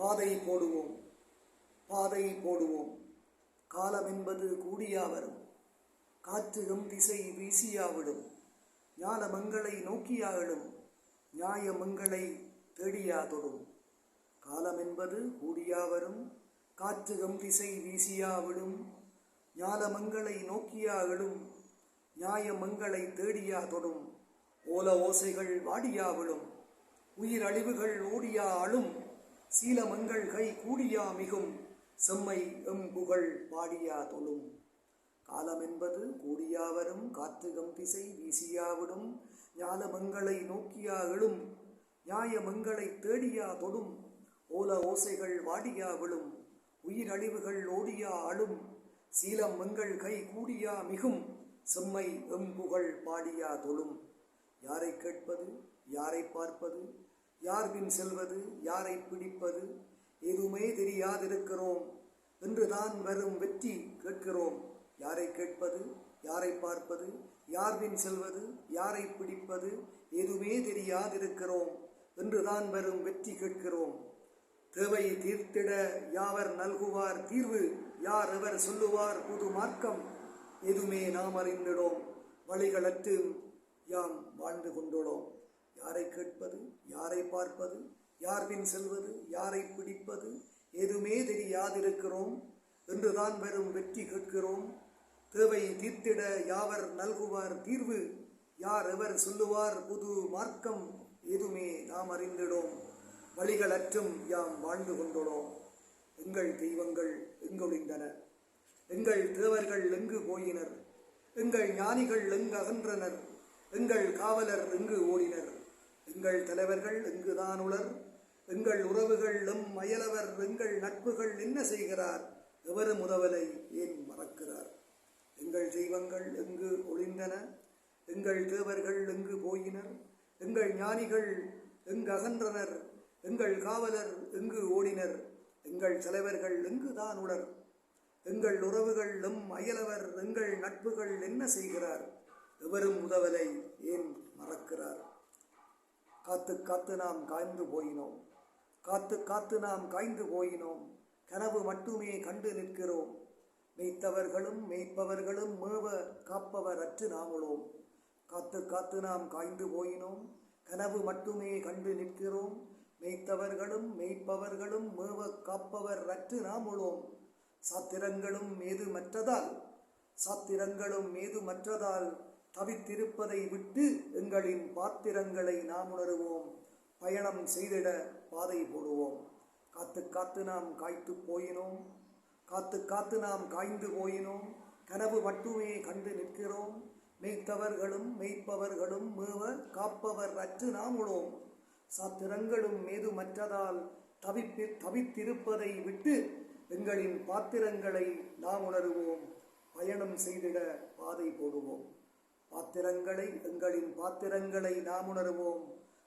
பாதை போடுவோம். பாதை போடுவோம். காலம் என்பது கூடியா வரும். காற்றுகம் திசை வீசியாவிடும் ஞானமங்களை நோக்கியாவிடும் நியாயமங்களை தேடியா தொடும். காலம் என்பது கூடியா வரும். காற்றுகம் திசை வீசியாவிடும் ஞானமங்களை நோக்கியாவிடும் நியாயமங்களை தேடியா தொடும். ஓல ஓசைகள் வாடியா விழும். உயிர் அழிவுகள் ஓடியா அழும். சீலமங்கள் கை கூடியா மிகும் செம்மை எம் புகழ் பாடியா தொழும். காலம் என்பது கூடியாவரும் திசை வீசியாவிடும் ஞானமங்களை நோக்கியா எழும் நியாயமங்களை தேடியா தொடும். ஓல ஓசைகள் வாடியா விழும் உயிரழிவுகள் ஓடியா அழும். சீலம் மங்கள் கை கூடியா மிகும் செம்மை எம்புகள் பாடியா தொழும். யாரை கேட்பது யாரை பார்ப்பது யார் பின் செல்வது யாரை பிடிப்பது எதுவுமே தெரியாதிருக்கிறோம். என்றுதான் வரும் வெற்றி கேட்கிறோம். யாரை கேட்பது யாரை பார்ப்பது யார் பின் செல்வது யாரை பிடிப்பது எதுவுமே தெரியாதிருக்கிறோம். என்றுதான் வரும் வெற்றி கேட்கிறோம். தேவை தீர்த்திட யாவர் நல்குவார் தீர்வு யார் எவர் சொல்லுவார் புது மார்க்கம் எதுவுமே நாம் அறிந்திடோம். வழிகளற்று யாம் வாழ்ந்து கொண்டுள்ளோம். யாரை கேட்பது யாரை பார்ப்பது யார் பின் செல்வது யாரை பிடிப்பது எதுவுமே தெரியாதிருக்கிறோம் என்றுதான் வரும் வெற்றி கேட்கிறோம். தேவை தீர்த்திட யாவர் நல்குவார் தீர்வு யார் எவர் சொல்லுவார் புது மார்க்கம் எதுவுமே நாம் அறிந்திடோம். வழிகளற்றும் யாம் வாழ்ந்து கொண்டுள்ளோம். எங்கள் தெய்வங்கள் எங்கொழிந்தன? எங்கள் தேவர்கள் எங்கு போயினர்? எங்கள் ஞானிகள் எங்கு அகன்றனர்? எங்கள் காவலர் எங்கு ஓடினர்? எங்கள் தலைவர்கள் எங்குதான் உளர். எங்கள் உறவுகள் எம் அயலவர். எங்கள் நட்புகள் என்ன செய்கிறார்? எவரும் முதவலை ஏன் மறக்கிறார்? எங்கள் தெய்வங்கள் எங்கு ஒளிந்தன? எங்கள் தேவர்கள் எங்கு போயினர்? எங்கள் ஞானிகள் எங்கு அகன்றனர்? எங்கள் காவலர் எங்கு ஓடினர்? எங்கள் தலைவர்கள் எங்குதான் உளர்? எங்கள் உறவுகள் எம் அயலவர். எங்கள் நட்புகள் என்ன செய்கிறார்? எவரும் உதவலை ஏன் காத்து காத்து நாம் காய்ந்து போயினோம். காத்து காத்து நாம் காய்ந்து போயினோம். கனவு மட்டுமே கண்டு நிற்கிறோம். மெய்த்தவர்களும் மெய்ப்பவர்களும் மேவ காப்பவர் அற்று நாமுளோம். காத்து காத்து நாம் காய்ந்து போயினோம். கனவு மட்டுமே கண்டு நிற்கிறோம். மெய்த்தவர்களும் மெய்ப்பவர்களும் மேவ காப்பவர் அற்று நாமுளோம். சாத்திரங்களும் மேது மற்றதால் சாத்திரங்களும் மேது மற்றதால் தவித்திருப்பதை விட்டு எங்களின் பாத்திரங்களை நாம் உணருவோம். பயணம் செய்திட பாதை போடுவோம். காத்து காத்து நாம் காய்த்து போயினோம். காத்து காத்து நாம் காய்ந்து போயினோம். கனவு மட்டுமே கண்டு நிற்கிறோம். மெய்த்தவர்களும் மெய்ப்பவர்களும் மேவ காப்பவர் அற்று நாம் உளோம் சாத்திரங்களும் மேது மற்றதால் தவிப்பி தவித்திருப்பதை விட்டு எங்களின் பாத்திரங்களை நாம் உணருவோம். பயணம் செய்திட பாதை போடுவோம். பாத்திரங்களை எங்களின் பாத்திரங்களை நாம் உணருவோம்.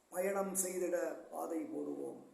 பயணம் செய்திட பாதை போடுவோம்.